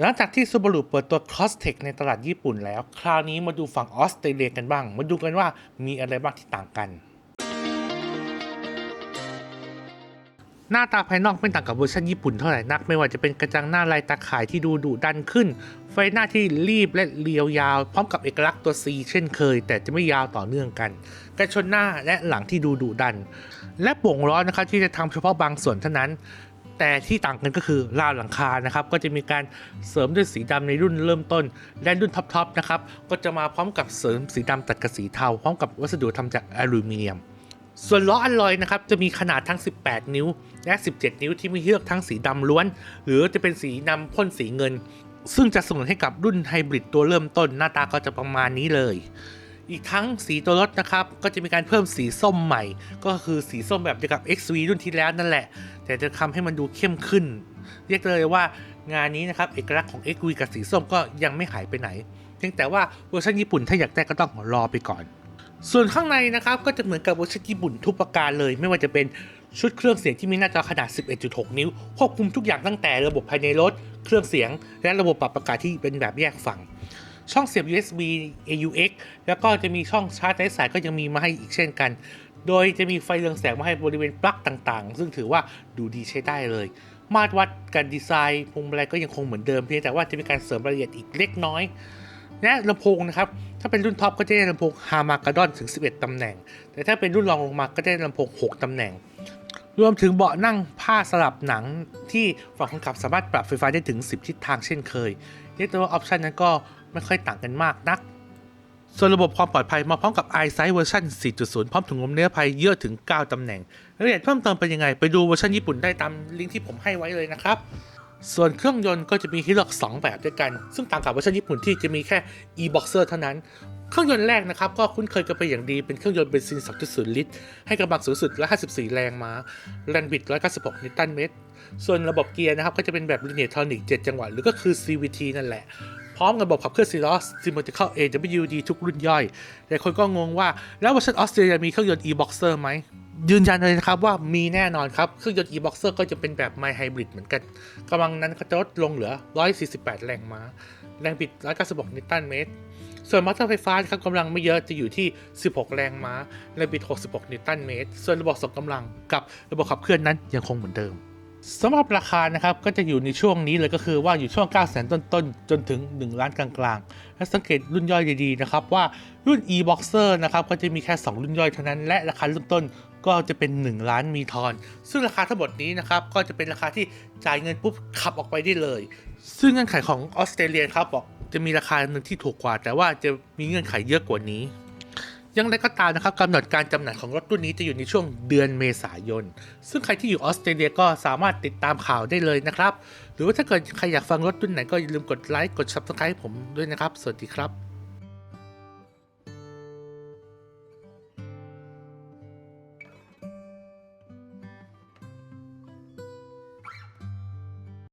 หลังจากที่ Subaru เปิดตัว Crosstech ในตลาดญี่ปุ่นแล้ว คราวนี้มาดูฝั่งออสเตรเลียกันบ้าง มาดูกันว่ามีอะไรบ้างที่ต่างกัน หน้าตาภายนอกไม่ต่างกับเวอร์ชันญี่ปุ่นเท่าไหร่นัก ไม่ว่าจะเป็นกระจังหน้าลายตาข่ายที่ดูดุดันขึ้น ไฟหน้าที่รีบและเรียวยาว พร้อมกับเอกลักษณ์ตัว C เช่นเคย แต่จะไม่ยาวต่อเนื่องกัน กระชนหน้าและหลังที่ดูดุดัน และโป่งล้อนะครับที่จะทำเฉพาะบางส่วนเท่านั้น แต่ที่ต่างกันก็คือราวหลังคานะครับก็จะมีการเสริมด้วยสีดำในรุ่นเริ่มต้น และรุ่นท็อปๆนะครับก็จะมาพร้อมกับเสริมสีดำตัดกับสีเทาพร้อมกับวัสดุทำจากอลูมิเนียม ส่วนล้ออัลลอยนะครับจะมีขนาดทั้ง 18 นิ้ว และ 17 นิ้วที่มีเลือกทั้งสีดำล้วน หรือจะเป็นสีดำพ่นสีเงิน ซึ่งจะส่งให้กับรุ่นไฮบริดตัวเริ่มต้นหน้าตาก็จะประมาณนี้เลย อีกทั้งสีตัวรถนะครับ ก็จะมีการเพิ่มสีส้มใหม่ ก็คือสีส้มแบบเดียวกับ XV รุ่นที่แล้วนั่นแหละ แต่จะทำให้มันดูเข้มขึ้น เรียกเลยว่างานนี้นะครับ เอกลักษณ์ของ XV กับสีส้มก็ยังไม่หายไปไหน เพียงแต่ว่าเวอร์ชันญี่ปุ่นถ้าอยากได้ก็ต้องรอไปก่อน ส่วนข้างในนะครับก็จะเหมือนกับเวอร์ชันญี่ปุ่นทุกประการเลย ไม่ว่าจะเป็นชุดเครื่องเสียงที่มีหน้าจอขนาด 11.6 นิ้ว ควบคุมทุกอย่างตั้งแต่ระบบภายในรถ เครื่องเสียง และระบบปรับอากาศที่เป็นแบบแยกฝั่ง ช่องเสียบ USB AUX แล้วก็จะมีช่องชาร์จไร้สายก็ยังมีมาให้อีกเช่นกัน โดยจะมีไฟเรืองแสงมาให้บริเวณปลั๊กต่างๆ ซึ่งถือว่าดูดีใช้ได้เลย มาตรวัดการดีไซน์พวงมาลัยก็ยังคงเหมือนเดิมเพียงแต่ว่าจะมีการเสริมรายละเอียดอีกเล็กน้อยและลำโพงนะครับ ถ้าเป็นรุ่นท็อปก็จะได้ลำโพงฮามากาดอนถึง 11 ตำแหน่ง แต่ถ้าเป็นรุ่นรองลงมาก็ได้ลำโพง 6 ตำแหน่ง รวมถึงเบาะนั่งผ้าสลับหนังที่ฝั่งคนขับสามารถปรับไฟฟ้าได้ถึง 10 ทิศทางเช่นเคยเรียกได้ว่าออปชันนั้นก็ไม่ค่อยต่างกันมากนัก ส่วนระบบความปลอดภัยมาพร้อมกับ iSight เวอร์ชัน4.0 พร้อมถุงลมนิรภัยเยอะถึง 9 ตำแหน่งรายละเอียดเพิ่มเติมเป็นยังไง ไปดูเวอร์ชันญี่ปุ่นได้ตามลิงก์ที่ผมให้ไว้เลยนะครับ ส่วนเครื่องยนต์ก็จะมีให้เลือก 2 แบบด้วยกัน ซึ่งต่างกับเวอร์ชันญี่ปุ่นที่จะมีแค่ e-boxer เท่านั้น เครื่องยนต์แรกนะครับก็คุ้นเคยกันไปอย่างดีเป็นเครื่องยนต์เบนซิน 2.0 ลิตร ให้กำลังสูงสุด 154 แรงม้าแรงบิด 196 นิวตันเมตร ส่วนระบบเกียร์นะครับก็จะเป็นแบบ linear tonic 7จังหวะหรือก็คือ CVT นั่นแหละ พร้อมกับระบบขับเคลื่อน4ล้อ symmetrical AWD ทุกรุ่นย่อยแต่คนก็งงว่าแล้วเวอร์ชันออสเตรเลียมีเครื่องยนต์ e-boxer ไหม ยืนยันเลยนะครับว่ามีแน่นอนครับเครื่องยนต์ e-boxer ก็จะเป็นแบบ my hybrid เหมือนกันกำลังนั้นก็จะลดลงเหลือ 148 แรงม้า แรงบิด 196 นิวตันเมตร ส่วนมอเตอร์ไฟฟ้าครับกำลังไม่เยอะจะอยู่ที่ 16 แรงม้า แรงบิด 66 นิวตันเมตร ส่วนระบบส่งกำลังกับระบบขับเคลื่อนนั้นยังคงเหมือนเดิม สำหรับราคานะครับก็จะอยู่ในช่วงนี้เลยก็คือว่าอยู่ช่วง 9 0 0 0 0ต้นๆ จนถึง 1 ล้านกลางๆ และสังเกตรุ่นย่อยดีๆนะครับว่ารุ่น e-boxer นะครับก็จะมีแค่ 2 รุ่นย่อยเท่านั้น และราคาเริ่มต้นก็จะเป็น 1 ล้านมีทอน ซึ่งราคาทั้งหมดนี้นะครับก็จะเป็นราคาที่จ่ายเงินปุ๊บขับออกไปได้เลย ซึ่งเงื่อนไขของออสเตรเลียครับบอกจะมีราคาหนึ่งที่ถูกกว่า แต่ว่าจะมีเงื่อนไขเยอะกว่านี้ ยังไรก็ตามนะครับกำหนดการจำหน่ายของรถรุ่นนี้จะอยู่ในช่วงเดือนเมษายน ซึ่งใครที่อยู่ออสเตรเลียก็สามารถติดตามข่าวได้เลยนะครับ หรือว่าถ้าเกิดใครอยากฟังรถรุ่นไหนก็อย่าลืมกดไลค์กด Subscribe ผมด้วยนะครับ สวัสดีครับ